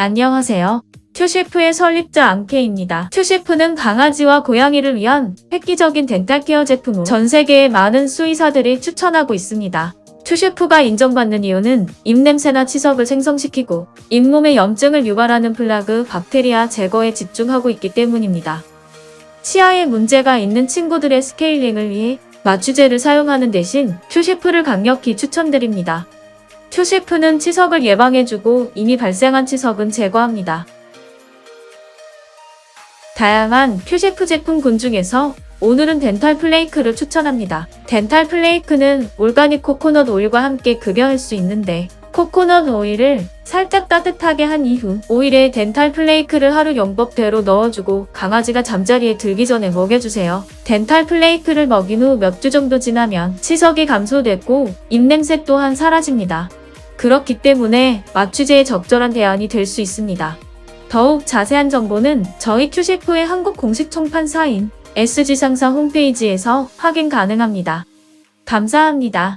안녕하세요. 큐셰프의 설립자 앙케입니다. 큐셰프는 강아지와 고양이를 위한 획기적인 덴탈 케어 제품으로 전 세계의 많은 수의사들이 추천하고 있습니다. 큐셰프가 인정받는 이유는 입냄새나 치석을 생성시키고 잇몸의 염증을 유발하는 플라그 박테리아 제거에 집중하고 있기 때문입니다. 치아에 문제가 있는 친구들의 스케일링을 위해 마취제를 사용하는 대신 큐셰프를 강력히 추천드립니다. 큐셰프는 치석을 예방해주고 이미 발생한 치석은 제거합니다. 다양한 큐셰프 제품군 중에서 오늘은 덴탈 플레이크를 추천합니다. 덴탈 플레이크는 올가닉 코코넛 오일과 함께 급여할 수 있는데 코코넛 오일을 살짝 따뜻하게 한 이후 오일에 덴탈 플레이크를 하루 용법대로 넣어주고 강아지가 잠자리에 들기 전에 먹여주세요. 덴탈 플레이크를 먹인 후 몇 주 정도 지나면 치석이 감소되고 입냄새 또한 사라집니다. 그렇기 때문에 마취제의 적절한 대안이 될 수 있습니다. 더욱 자세한 정보는 저희 큐셰프의 한국 공식 총판사인 SG 상사 홈페이지에서 확인 가능합니다. 감사합니다.